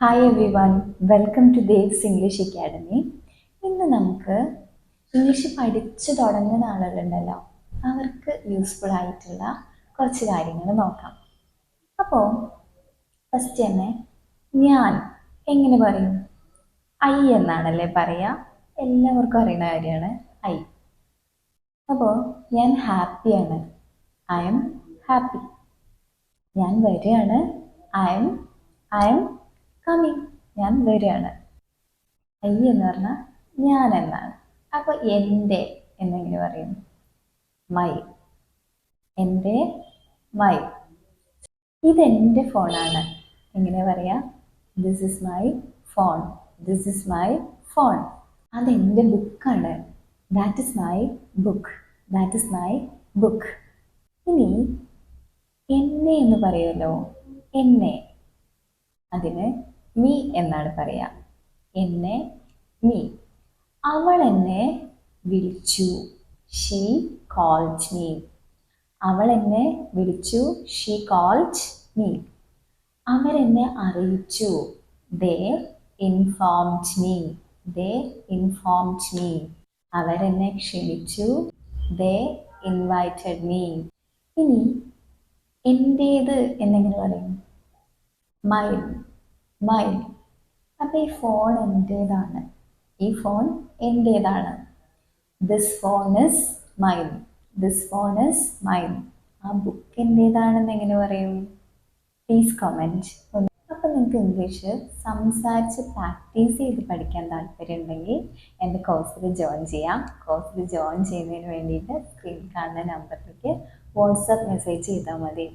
Hi everyone welcome to Dev's English academy ഇന്ന് നമുക്ക് English പഠിച്ചു തുടങ്ങുന്ന ആളുകളുണ്ടല്ലോ. അവർക്ക് യൂസ്ഫുൾ ആയിട്ടുള്ള കുറച്ച് കാര്യങ്ങൾ നോക്കാം. അപ്പോൾ ഫസ്റ്റ് തന്നെ ഞാൻ എങ്ങനെ പറയും? ഐ എന്നാണല്ലേ പറയുക എല്ലാവർക്കും അറിയുന്ന കാര്യമാണ് ഐ അപ്പോൾ ഞാൻ ഹാപ്പിയാണ് ഐ എം ഹാപ്പി ഞാൻ വരികയാണ്. I M I M coming ഞാൻ വരികയാണ്. ഐ എന്ന് പറഞ്ഞാൽ ഞാൻ എന്നാണ്. അപ്പോൾ എന്റെ എന്നെങ്ങനെ പറയും മൈ. എന്റെ മൈ. ഇത് ഇതെന്റെ ഫോണാണ്. എങ്ങനെ പറയാ? This is my phone this is my phone അത് അതെന്റെ ബുക്കാണ്. That is my book that is my book ഇനി എന്നെ എന്ന് പറയുമല്ലോ എന്നെ. അതിന് മീ എന്നാണ് പറയാ? എന്നെ മീ അവൾ എന്നെ വിളിച്ചു. ഷീ കോൾഡ് മീ അവൾ എന്നെ വിളിച്ചു. ഷീ കോൾഡ് മീ അവരെന്നെ അറിയിച്ചു. They informed me they informed me അവരെന്നെ ക്ഷണിച്ചു. ദേ ഇൻവൈറ്റഡ് മീ ഇനി എന്റേത് എന്നെങ്ങനെ പറയും. മൈൻ മൈൻ അപ്പം ഈ ഫോൺ എന്റേതാണ് ഈ phone എന്റേതാണ് this phone is mine this phone is mine ആ ബുക്ക് എന്റേതാണെന്ന് എങ്ങനെ പറയും? പ്ലീസ് കമന്റ് അപ്പം നിങ്ങൾക്ക് ഇംഗ്ലീഷ് സംസാരിച്ച് പ്രാക്ടീസ് ചെയ്ത് പഠിക്കാൻ താല്പര്യമുണ്ടെങ്കിൽ എന്റെ കോഴ്സിൽ ജോയിൻ ചെയ്യാം. കോഴ്സിൽ ജോയിൻ ചെയ്യുന്നതിന് വേണ്ടിയിട്ട് സ്ക്രീൻ കാണുന്ന നമ്പറിലേക്ക് വാട്സപ്പ് മെസ്സേജ് ചെയ്താൽ മതി.